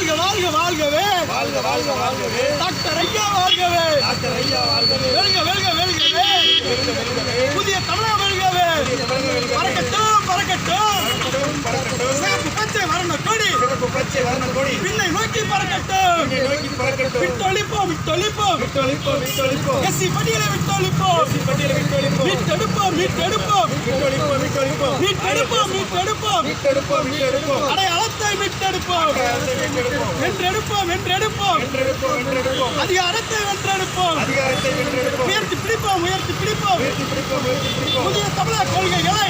வாழ்க வாழ்க வாழ்கவே. வாழ்க வாழ்க வாழ்கவே. டாக்டர் ஐயா வாழ்கவே. டாக்டர் ஐயா வாழ்கவே. வெல்க வெல்க வெல்கவே. புதிய தமிழகம் வெல்கவே. பறக்கட்டும் பறக்கட்டும் சிவப்பு பச்சை வர்ண கொடி. சிவப்பு பச்சை வர்ண கொடி. விண்ணை நோக்கி பறக்கட்டும். நோக்கி பறக்கட்டும். விட்டொழிப்போம் விட்டொழிப்போம். விட்டொழிப்போம் விட்டொழிப்போம். எஸ்சி பட்டியலை விட்டொழிப்போம். பட்டியலை விட்டொழிப்போம். மீட்டெடுப்போம் மீட்டெடுப்போம். விட்டொழிப்போம் விட்டொழிப்போம் மீட்டெடுப்போம் மீட்டெடுப்போம். விட்டெடுப்போம். விட்டெடுப்போம் அடையாளத்தை மீட்டெடுப்போம் வென்றெடுப்போம் வென்றெடுப்போம். வென்றெடுப்போம் அதிகாரத்தை வென்றெடுப்போம். அதிகாரத்தை வென்றெடுப்போம். உயர்த்தி பிடிப்போம் உயர்த்தி பிடிப்போம். உயர்த்தி பிடிப்போம் உயர்த்தி பிடிப்போம். புதிய தமிழக கொள்கைகளை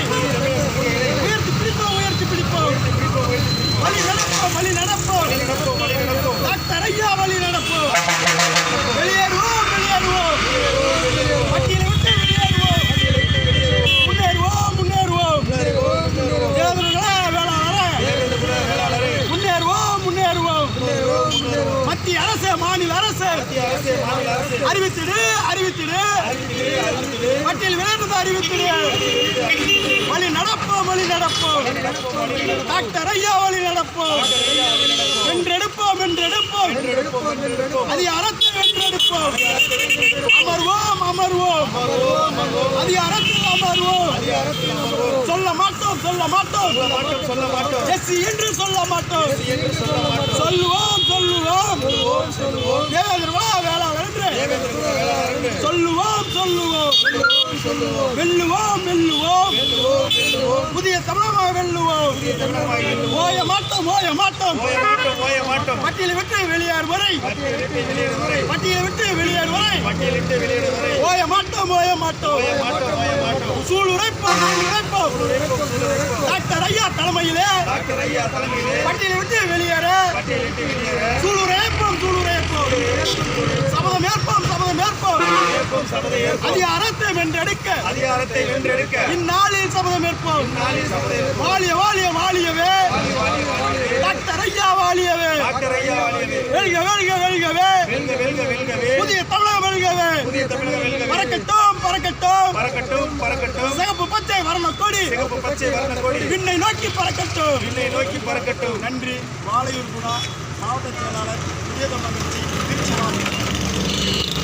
மத்திய மாநில அரசு. அறிவித்திடு அறிவித்திடு. பட்டியல் விளையாடுறது அறிவித்திடு. வழி நடப்போம் வழி நடப்போம் டாக்டர் ஐயா வழி நடப்போம் வென்றெடுப்போம் வென்றெடுப்போம். அதிகாரத்தை வென்றெடுப்போம். அமர்வோம் அமர்வோம். அதிகாரத்தில் அமர்வோம். சொல்ல மாட்டோம் சொல்ல மாட்டோம். சொல்ல மாட்டோம் எஸ்சி சொல்ல மாட்டோம் என்று சொல்ல மாட்டோம். சொல்லுவோம் சொல்லுவோம் சொல்லுவோம் தேவேந்திரவா வேளாளர் என்று தேவேந்திர வேளாளர் என்று சொல்லுவோம் சொல்லுவோம். வெல்லுவோம் வெல்லுவோம் புதிய தமிழகம் வெல்லுவோம். ஓய மாட்டோம் ஓய மாட்டோம். பட்டியலை விட்டு வெளியார் வரை. பட்டியலை விட்டு வெளியார் வரை. ஓய மாட்டோம் ஓய மாட்டோம். ஓய மாட்டோம் உரைப்போம் உரைப்போம் டாக்டர் ஐயா தலைமையிலே. டாக்டர் ஐயா தலைமையிலே பட்டியலை விட்டு வெளியேற. பட்டியலிட்டு வெளியேற சூள் உரைப்போம் சூள் உரைப்போம் சபதம் ஏற்போம் சபதம் ஏற்போம் ஏற்போம் சபதை ஏற்போம் அதிகாரத்தை வென்றெடுக்க. அதிகாரத்தை வென்றெடுக்க. இந்நாளில் சபதம் ஏற்போம். வாழிய வாழிய வாழியவே டாக்டர் ஐயா வாழியவே வெல்க வெல்க வெல்கவே. வெல்க வெல்க வெல்கவே. புதிய தமிழகம் வெல்கவே. பறக்கட்டும் பறக்கட்டும். பறக்கட்டும் பறக்கட்டும். சிகப்பு பச்சை வர்ண கொடி சிகப்பு பச்சை வர்ண கொடி விண்ணை நோக்கி பறக்கட்டும். விண்ணை நோக்கி பறக்கட்டும். நன்றி. வாழையூர் குணா மாவட்ட செயலாளர் விஜயதம்பரம் திருச்சி மாவட்டம்.